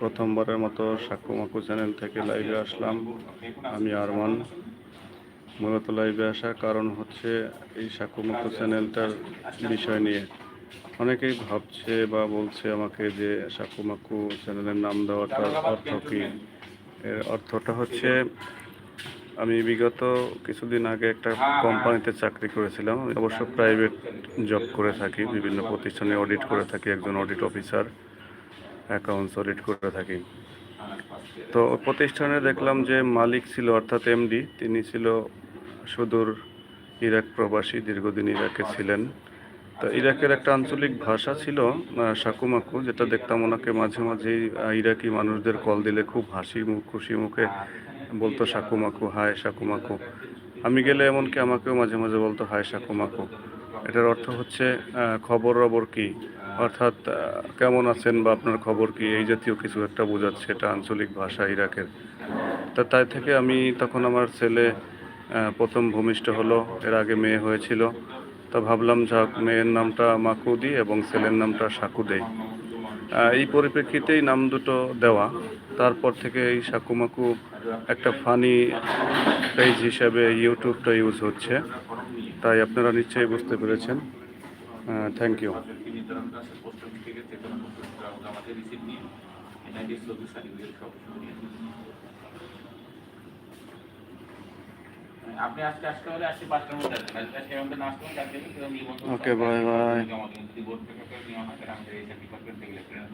প্রথমবারের মতো সাক্ষ্য মাকু চ্যানেল থেকে লাইভে আসলাম। আমি আরমান। মূলত লাইভে আসার কারণ হচ্ছে এই সাক্ষ্য মাকু চ্যানেলটার বিষয় নিয়ে। অনেকেই ভাবছে বা বলছে আমাকে যে সাক্ষ্য মাকু চ্যানেলের নাম দেওয়াটার অর্থ কী? এর অর্থটা হচ্ছে, আমি বিগত কিছুদিন আগে একটা কোম্পানিতে চাকরি করেছিলাম। আমি অবশ্য প্রাইভেট জব করে থাকি, বিভিন্ন প্রতিষ্ঠানে অডিট করে থাকি, একজন অডিট অফিসার অ্যাকাউন্টস অডিট করে থাকি। তো প্রতিষ্ঠানে দেখলাম যে মালিক ছিল অর্থাৎ এমডি তিনি ছিল সুদূর ইরাক প্রবাসী, দীর্ঘদিন ইরাকে ছিলেন। তো ইরাকের একটা আঞ্চলিক ভাষা ছিল সাকুমাকু, যেটা দেখতাম ওনাকে মাঝে মাঝেই ইরাকি মানুষদের কল দিলে খুব হাসি মুখ, খুশি মুখে বলতো সাকুমাকু, হায় সাকুমাকু। আমি গেলে এমনকি আমাকেও মাঝে মাঝে বলতো হায় সাকুমাকু এটার অর্থ হচ্ছে খবর রবর কি? অর্থাৎ কেমন আছেন বা আপনার খবর কি? এই জাতীয় কিছু একটা বোঝাচ্ছে এটা আঞ্চলিক ভাষা ইরাকের। তা তাই থেকে আমি তখন আমার ছেলে প্রথম ভূমিষ্ঠ হলো এর আগে মেয়ে হয়েছিল। তা ভাবলাম যাক মেয়ের নামটা মাকু দিই এবং ছেলের নামটা সাকু আহ, এই পরিপ্রেক্ষিতেই নাম দুটো দেওয়া। তারপর থেকে এই সাকুমাকু একটা ফানি পেজ হিসাবে ইউটিউবটা ইউজ হচ্ছে। তাই আপনারা নিশ্চয়ই বুঝতে পেরেছেন। থ্যাংক ইউ নির্ধারণটা আপনি আজকে আসতে হলে আজকে পাঁচটার মধ্যে আসবেন। আজকে আজকে আমাদের হলে আসবেন কিন্তু ওকে বাই বাই আমাদের বোর্ড থেকে নিয়ে আমাদের আমাদের এই সার্টিফিকেট থেকে ইলেকট্রনিক